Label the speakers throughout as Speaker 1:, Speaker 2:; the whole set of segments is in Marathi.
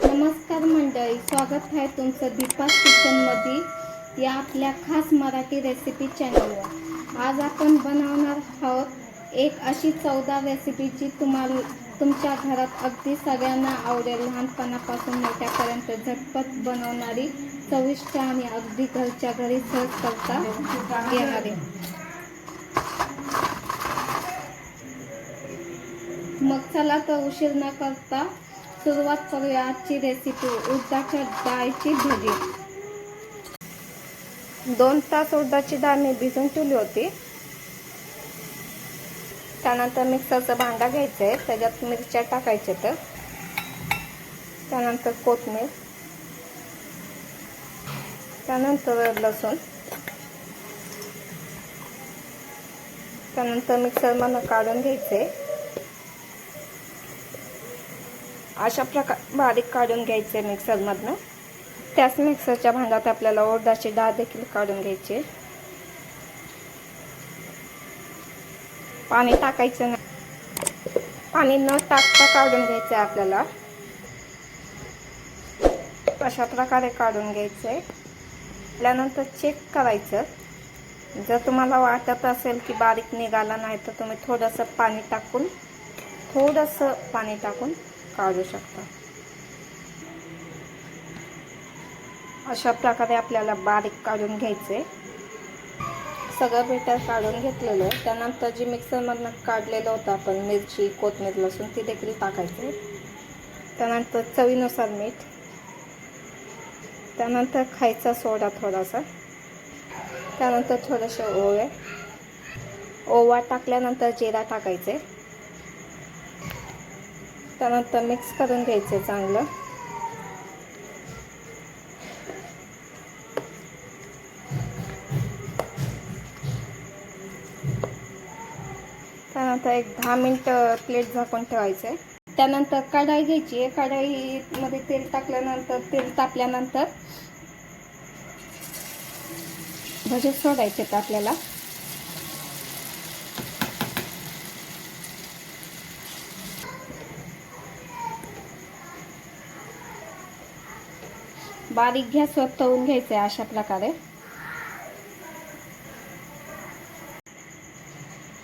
Speaker 1: नमस्कार मंडळी स्वागत आहे तुमचं दीपा किचनमध्ये या आपल्या खास मराठी रेसिपी चॅनलवर आज आपण बनवणार आहोत एक अशी चौदा रेसिपी जी तुम्हाला तुमच्या घरात अगदी सगळ्यांना आवडेल. लहानपणापासून मोठ्यापर्यंत झटपट बनवणारी चविष्ट आणि अगदी घरच्या घरी सहज करता येणारी. मग चला तर उशीर न करता सुरुवात करूया आजची रेसिपी उडदाच्या डाळीची भजी. दोन तास उडदाची डाळ मी भिजून ठेवली होती. त्यानंतर मिक्सरचं भांडा घ्यायचं आहे त्याच्यात मिरच्या टाकायच्या तर. त्यानंतर कोथमीर. त्यानंतर लसूण. त्यानंतर मिक्सरमधनं काढून घ्यायचे अशा प्रकार बारीक काढून घ्यायचे मिक्सरमधनं. त्याच मिक्सरच्या भांड्यात आपल्याला उडदाची डाळ देखील काढून घ्यायची. पाणी टाकायचं नाही. पाणी न टाकता काढून घ्यायचं आहे आपल्याला. अशा प्रकारे काढून घ्यायचं. आहे त्यानंतर चेक करायचं. जर तुम्हाला वाटत असेल की बारीक निघाला नाही तर तुम्ही थोडंसं पाणी टाकून थोडंसं पाणी टाकून काढू शकता. अशा प्रकारे आपल्याला बारीक काढून घ्यायचे सगळं बेटर काढून घेतलेलं आहे. त्यानंतर जी मिक्सरमधनं काढलेलं होतं आपण मिरची कोथमीर लसूण ती देखील टाकायचे त्यानंतर चवीनुसार मीठ. त्यानंतर खायचा सोडा थोडासा. त्यानंतर थोडेसे ओवे ओवा टाकल्यानंतर जिरा टाकायचे त्यानंतर मिक्स करून घ्यायचं आहे चांगलं त्यानंतर एक दहा मिनटं प्लेट झाकून ठेवायचं आहे त्यानंतर कढाई घ्यायची आहे. कढाईमध्ये तेल टाकल्यानंतर तेल तापल्यानंतर भजे सोडायचे आहेत आपल्याला. बारीक गॅसवर तळून घ्यायचे अशा प्रकारे.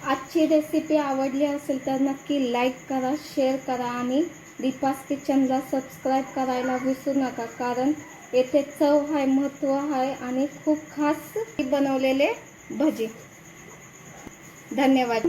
Speaker 1: आजची रेसिपी आवडली असेल तर नक्की लाईक करा शेअर करा आणि दीपास किचनला सबस्क्राईब करायला विसरू नका कारण येथे चव आहे महत्त्व आहे आणि खूप खास बनवलेले भजी. धन्यवाद.